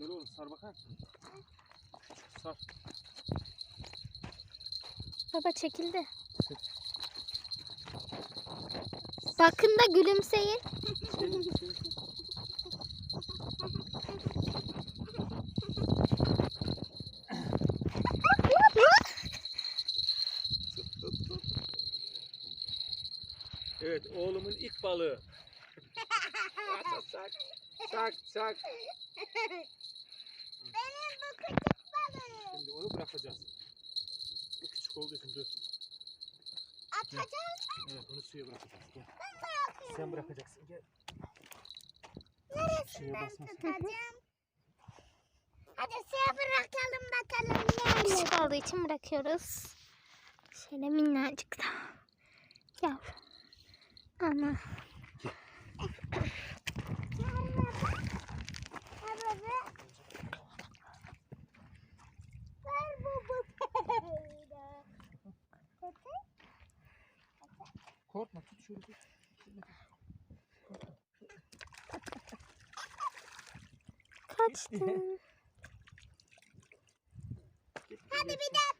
bakalım. Sar bakayım. Sar. Baba çekildi. Bakın da gülümseyin. Evet oğlumun ilk balığı. sak sak sak. Bu küçük. Şimdi onu bırakacağız. Bu küçük olduğu için dur. Atacağız. Evet onu suya bırakacağız. Gel. Bırakıyorum. Sen bırakacaksın. Gel. Neresinden tutacağım? Hadi suya bırakalım bakalım ne. Küçük olduğu için bırakıyoruz. Şöyle minnacık da. Yavrum. Ana. Korkma tut şöyle. tut. Kaçtı. Hadi bir daha